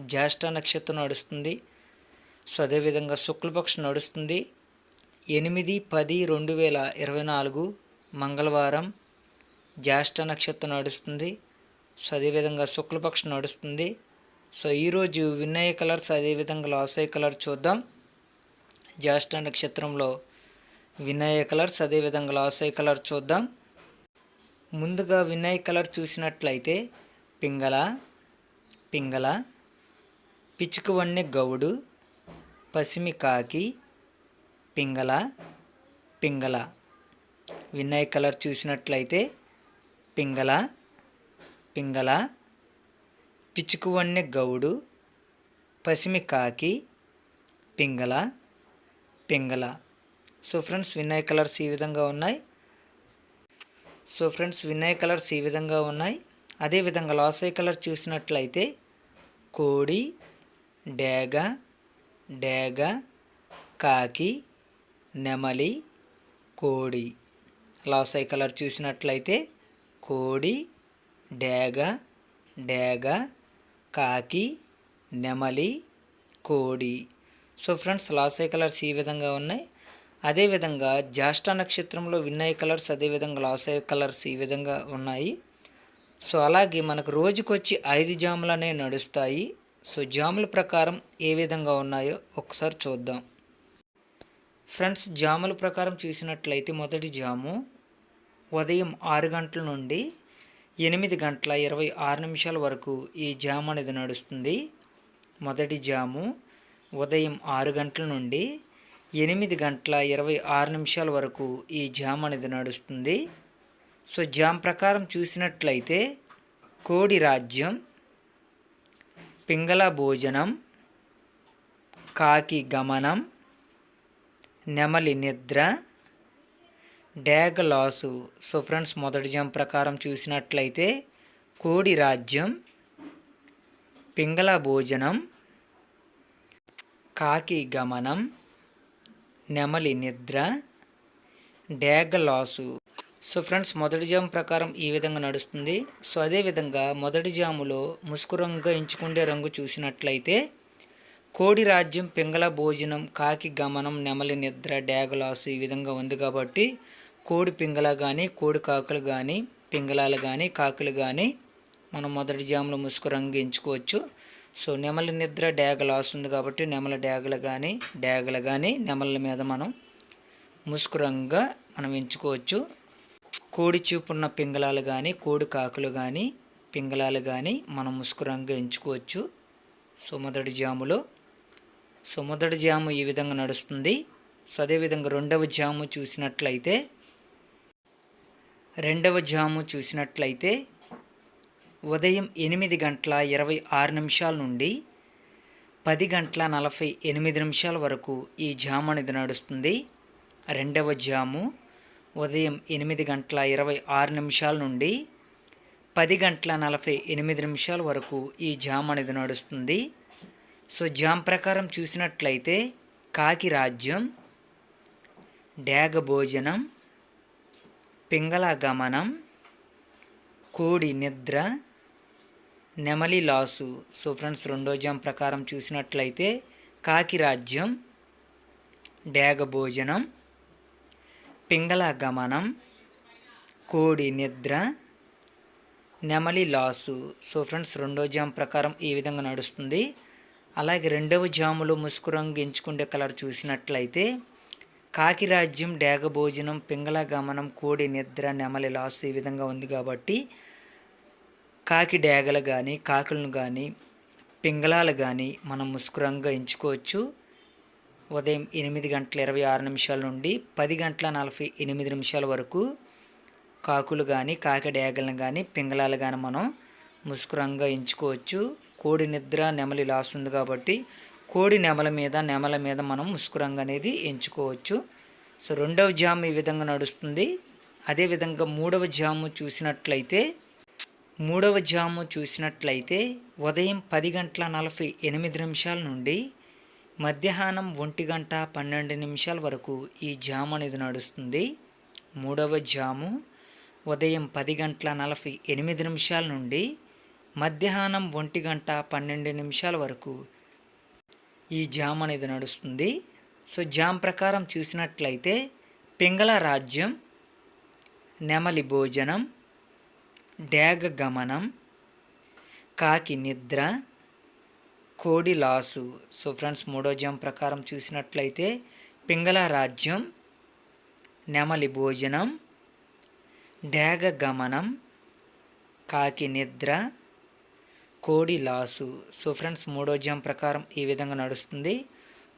జ్యేష్ఠ నక్షత్రం నడుస్తుంది. సో అదేవిధంగా శుక్లపక్షం నడుస్తుంది. ఎనిమిది పది రెండు వేల ఇరవై నాలుగు మంగళవారం జ్యేష్ఠ నక్షత్రం నడుస్తుంది. సో అదేవిధంగా శుక్లపక్షం నడుస్తుంది. సో ఈరోజు వినయ కలర్స్ అదేవిధంగా లాసయ కలర్ చూద్దాం. జ్యేష్ఠ నక్షత్రంలో వినయ కలర్స్ అదేవిధంగా లాసయ కలర్ చూద్దాం. ముందుగా వినయ్ కలర్ చూసినట్లయితే పింగళ పింగళ పిచ్చుకవన్నె గౌడు పసిమి కాకి పింగళ పింగళ. వినయ్ కలర్ చూసినట్లయితే పింగళ పింగళ. పిచ్చుకవన్నె గౌడు పసిమి కాకి పింగళ పింగళ. సో ఫ్రెండ్స్ వినయ్ కలర్స్ ఈ విధంగా ఉన్నాయి. సో ఫ్రెండ్స్ వినయ్ కలర్స్ ఈ విధంగా ఉన్నాయి. అదేవిధంగా లాసై కలర్ చూసినట్లయితే కోడి డేగ డేగ కాకి నెమలి కోడి. లాసై కలర్ చూసినట్లయితే కోడి డేగ డేగ కాకి నెమలి కోడి. సో ఫ్రెండ్స్ లాసై కలర్స్ ఈ విధంగా ఉన్నాయి. అదేవిధంగా జ్యేష్ఠ నక్షత్రంలో విన్నయ కలర్స్ అదేవిధంగా లాసయ కలర్స్ ఈ విధంగా ఉన్నాయి. సో అలాగే మనకు రోజుకొచ్చి ఐదు జాములనే నడుస్తాయి. సో జాముల ప్రకారం ఏ విధంగా ఉన్నాయో ఒకసారి చూద్దాం. ఫ్రెండ్స్ జాముల ప్రకారం చూసినట్లయితే మొదటి జాము ఉదయం ఆరు గంటల నుండి ఎనిమిది గంటల ఇరవై ఆరు నిమిషాల వరకు ఈ జాము అనేది నడుస్తుంది. మొదటి జాము ఉదయం ఆరు గంటల నుండి ఎనిమిది గంటల ఇరవై ఆరు నిమిషాల వరకు ఈ జామ్ అనేది నడుస్తుంది. సో జామ్ ప్రకారం చూసినట్లయితే కోడి రాజ్యం పింగళ భోజనం కాకి గమనం నెమలి నిద్ర డ్యాగ్ లాసు సో ఫ్రెండ్స్ మొదటి జామ్ ప్రకారం చూసినట్లయితే కోడి రాజ్యం పింగళ భోజనం కాకి గమనం నెమలి నిద్ర డ్యాగ్ లాసు సో ఫ్రెండ్స్ మొదటి జాము ప్రకారం ఈ విధంగా నడుస్తుంది. సో అదేవిధంగా మొదటి జాములో ముసుకు రంగుగా ఎంచుకుండే రంగు చూసినట్లయితే కోడి రాజ్యం పింగళ భోజనం కాకి గమనం నెమలి నిద్ర డ్యాగులాసు ఈ విధంగా ఉంది కాబట్టి కోడి పింగళ కానీ కోడి కాకులు కానీ పింగళాలు కానీ కాకులు కానీ మనం మొదటి జాములో ముసుకు రంగు ఎంచుకోవచ్చు. సో నెమలి నిద్ర డ్యాగ ఉంది కాబట్టి నెమల డ్యాగలు కానీ డ్యాగలు కానీ నెమల మీద మనం ముసుకు రంగుగా మనం ఎంచుకోవచ్చు. కోడి చూపున్న పింగళాలు కానీ కోడి కాకులు కానీ పింగళాలు కానీ మనం ముసుగు ఎంచుకోవచ్చు. సో జాములో. సో జాము ఈ విధంగా నడుస్తుంది. సో అదేవిధంగా రెండవ జాము చూసినట్లయితే రెండవ జాము చూసినట్లయితే ఉదయం ఎనిమిది గంటల ఇరవై ఆరు నిమిషాల నుండి పది గంటల నలభై ఎనిమిది నిమిషాల వరకు ఈ జాము అనేది నడుస్తుంది. రెండవ జాము ఉదయం ఎనిమిది గంటల ఇరవై ఆరు నిమిషాల నుండి పది గంటల నలభై ఎనిమిది నిమిషాల వరకు ఈ జామ్ అనేది నడుస్తుంది. సో జామ్ ప్రకారం చూసినట్లయితే కాకి రాజ్యం డేగ భోజనం పింగళ గమనం కోడి నిద్ర నెమలి లాసు. సో ఫ్రెండ్స్ రెండో జామ్ ప్రకారం చూసినట్లయితే కాకి రాజ్యం డేగ భోజనం పింగళ గమనం కోడి నిద్ర నెమలి లాసు. సో ఫ్రెండ్స్ రెండో జామ్ ప్రకారం ఈ విధంగా నడుస్తుంది. అలాగే రెండవ జాములో ముసుకు రంగు ఎంచుకుండే కలర్ చూసినట్లయితే కాకి రాజ్యం డ్యాగ భోజనం పింగళ గమనం కోడి నిద్ర నెమలి లాసు ఈ విధంగా ఉంది కాబట్టి కాకి డేగలు కానీ కాకులను కానీ పింగళాలు కానీ మనం ముస్కురంగా ఎంచుకోవచ్చు. ఉదయం ఎనిమిది గంటల ఇరవై ఆరు నిమిషాల నుండి పది గంటల నలభై ఎనిమిది నిమిషాల వరకు కాకులు కానీ కాకిడేగలను కానీ పింగళాలు కానీ మనం ముసుకురంగా ఎంచుకోవచ్చు. కోడి నిద్ర నెమలి లాస్ కాబట్టి కోడి నెమల మీద నెమల మీద మనం ముస్కురంగా అనేది ఎంచుకోవచ్చు. సో రెండవ జామ్ ఈ విధంగా నడుస్తుంది. అదేవిధంగా మూడవ జాము చూసినట్లయితే మూడవ జాము చూసినట్లయితే ఉదయం పది గంటల నలభై ఎనిమిది నిమిషాల నుండి మధ్యాహ్నం ఒంటి గంట పన్నెండు నిమిషాల వరకు ఈ జామ్ అనేది నడుస్తుంది. మూడవ జాము ఉదయం పది గంటల నలభై ఎనిమిది నిమిషాల నుండి మధ్యాహ్నం ఒంటి గంట పన్నెండు నిమిషాల వరకు ఈ జామ్ అనేది నడుస్తుంది. సో జామ్ ప్రకారం చూసినట్లయితే పింగళ రాజ్యం నెమలి భోజనం డ్యాగ గమనం కాకి నిద్ర కోడి లాసు. సో ఫ్రెండ్స్ మూడో జం ప్రకారం చూసినట్లయితే పింగళ రాజ్యం నెమలి భోజనం డేగ గమనం కాకి నిద్ర కోడి లాసు. సో ఫ్రెండ్స్ మూడో జామ్ ప్రకారం ఈ విధంగా నడుస్తుంది.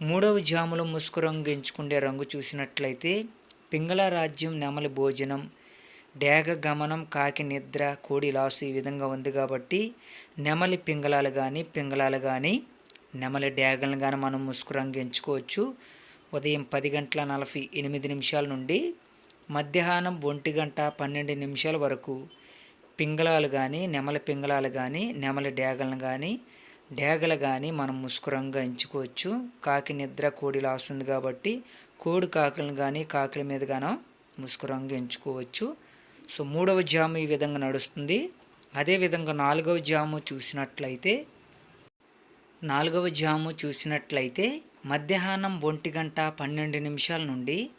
మూడవ జాములో ముసుగు రంగు ఎంచుకునే రంగు చూసినట్లయితే పింగళ రాజ్యం నెమలి భోజనం డేగ గమనం కాకి నిద్ర కోడి లాసు ఈ విధంగా ఉంది కాబట్టి నెమలి పింగళాలు కానీ పింగళాలు కానీ నెమలి డేగలను కానీ మనం ముసుగు రంగు ఎంచుకోవచ్చు. ఉదయం పది గంటల నలభై ఎనిమిది నిమిషాల నుండి మధ్యాహ్నం ఒంటి గంట పన్నెండు నిమిషాల వరకు పింగళాలు కానీ నెమలి పింగళాలు కానీ నెమలి డేగలను కానీ డేగలు కానీ మనం ముసుకురంగా ఎంచుకోవచ్చు. కాకి నిద్ర కోడి లాస్తుంది కాబట్టి కోడి కాకులను కానీ కాకుల మీద గానో ముసుకురంగా ఎంచుకోవచ్చు. సో మూడవ జాము ఈ విధంగా నడుస్తుంది. అదేవిధంగా నాలుగవ జాము చూసినట్లయితే నాలుగవ జాము చూసినట్లయితే మధ్యాహ్నం ఒంటి గంట పన్నెండు నిమిషాల నుండి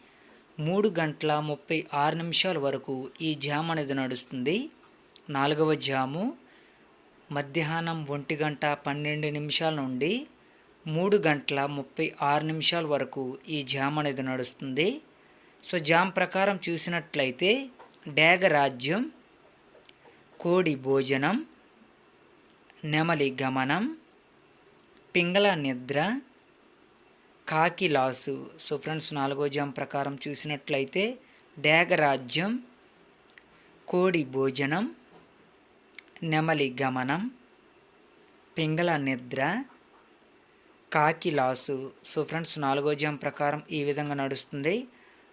మూడు గంటల ముప్పై ఆరు నిమిషాల వరకు ఈ జామ్ అనేది నడుస్తుంది. నాలుగవ జాము మధ్యాహ్నం ఒంటి గంట పన్నెండు నిమిషాల నుండి మూడు గంటల ముప్పై ఆరు నిమిషాల వరకు ఈ జామ్ అనేది నడుస్తుంది. సో జామ్ ప్రకారం చూసినట్లయితే డేగరాజ్యం కోడి భోజనం నెమలి గమనం పింగళ నిద్ర కాకి లాసు. సో ఫ్రెండ్స్ నాలుగో జామ్ ప్రకారం చూసినట్లయితే డేగరాజ్యం కోడి భోజనం నెమలి గమనం పింగళ నిద్ర కాకి లాసు. సో ఫ్రెండ్స్ నాలుగో జామ్ ప్రకారం ఈ విధంగా నడుస్తుంది.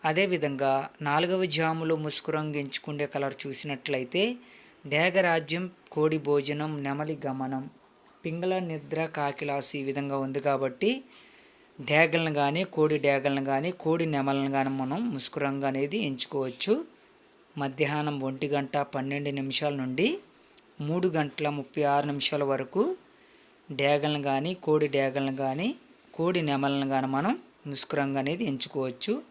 అదేవిధంగా నాలుగవ జాములో ముసుగు ఎంచుకునే కలర్ చూసినట్లయితే డేగరాజ్యం కోడి భోజనం నెమలి గమనం పింగళ నిద్ర కాకిలాసి ఈ విధంగా ఉంది కాబట్టి డేగలను కానీ కోడి డేగలను కానీ కోడి నెమలను కానీ మనం ముసుగు రంగు అనేది ఎంచుకోవచ్చు. మధ్యాహ్నం ఒంటి గంట పన్నెండు నిమిషాల నుండి మూడు గంటల ముప్పై ఆరు నిమిషాల వరకు డేగలను కానీ కోడి డేగలను కానీ కోడి నెమలను కానీ మనం ముసుగు రంగు అనేది ఎంచుకోవచ్చు.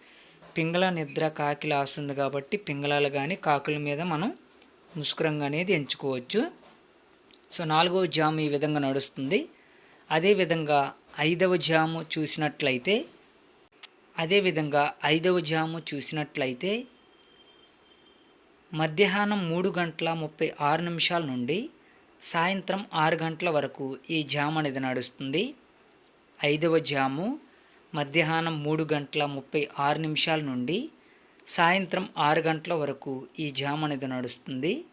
పింగళ నిద్ర కాకిలా ఆస్తుంది కాబట్టి పింగళాలు కానీ కాకుల మీద మనం ముసుగు అనేది ఎంచుకోవచ్చు. సో నాలుగవ జాము ఈ విధంగా నడుస్తుంది. అదేవిధంగా ఐదవ జాము చూసినట్లయితే అదేవిధంగా ఐదవ జాము చూసినట్లయితే మధ్యాహ్నం మూడు గంటల ముప్పై ఆరు నిమిషాల నుండి సాయంత్రం ఆరు గంటల వరకు ఈ జామ్ అనేది నడుస్తుంది. ఐదవ జాము మధ్యాహ్నం మూడు గంటల ముప్పై ఆరు నిమిషాల నుండి సాయంత్రం ఆరు గంటల వరకు ఈ జామ్ అనేది నడుస్తుంది.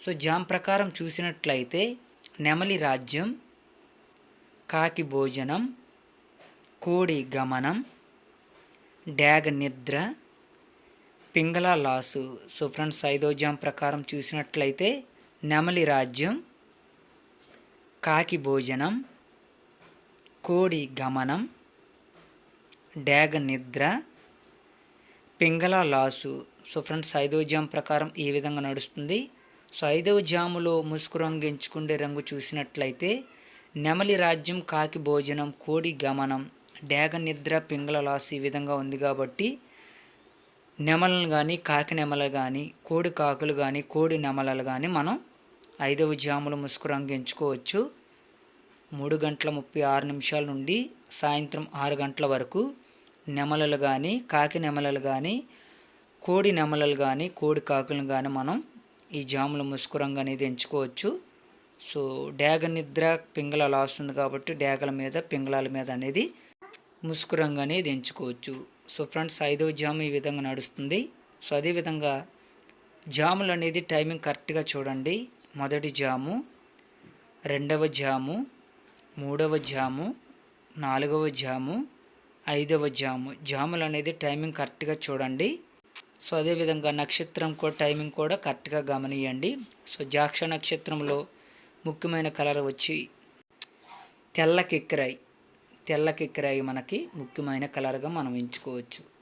సో జామ్ ప్రకారం చూసినట్లయితే నెమలి రాజ్యం కాకి భోజనం కోడి గమనం డ్యాగ నిద్ర పింగళ లాసు. సో ఫ్రెండ్స్ ఐదో జామ్ ప్రకారం చూసినట్లయితే నెమలి రాజ్యం కాకి భోజనం కోడి గమనం డ్యాగ నిద్ర పింగళ లాసు సో ఫ్రెండ్స్ ఐదవ జామ్ ప్రకారం ఈ విధంగా నడుస్తుంది. సో ఐదవ జాములో ముసుగు రంగు ఎంచుకుండే రంగు చూసినట్లయితే నెమలి రాజ్యం కాకి భోజనం కోడి గమనం డ్యాగ నిద్ర పింగళ లాసు ఈ విధంగా ఉంది కాబట్టి నెమలను కానీ కాకి నెమలు కానీ కోడి కాకులు కానీ కోడి నెమలలు కానీ మనం ఐదవ జాముల ముసుగు రంగు ఎంచుకోవచ్చు. మూడు గంటల ముప్పై ఆరు నిమిషాల నుండి సాయంత్రం ఆరు గంటల వరకు నెమలలు కానీ కాకి నెమలలు కానీ కోడి నెమలలు కానీ కోడి కాకులను కానీ మనం ఈ జాముల ముసుకు రంగు అనేది ఎంచుకోవచ్చు. సో డేగ నిద్ర పింగళాలు లాస్ ఉంది కాబట్టి డేగల మీద పింగళాల మీద అనేది ముసుకు రంగు అనేది ఎంచుకోవచ్చు. సో ఫ్రెండ్స్ ఐదవ జాము ఈ విధంగా నడుస్తుంది. సో అదేవిధంగా జాములు అనేది టైమింగ్ కరెక్ట్గా చూడండి. మొదటి జాము రెండవ జాము మూడవ జాము నాలుగవ జాము ఐదవ జాము. జాములు అనేది టైమింగ్ కరెక్ట్గా చూడండి. సో అదేవిధంగా నక్షత్రం కూడా టైమింగ్ కూడా కరెక్ట్గా గమనియండి. సో జాక్ష నక్షత్రంలో ముఖ్యమైన కలర్ వచ్చి తెల్ల కిక్కిరాయి. తెల్ల కిక్కిరాయి మనకి ముఖ్యమైన కలర్గా మనం ఎంచుకోవచ్చు.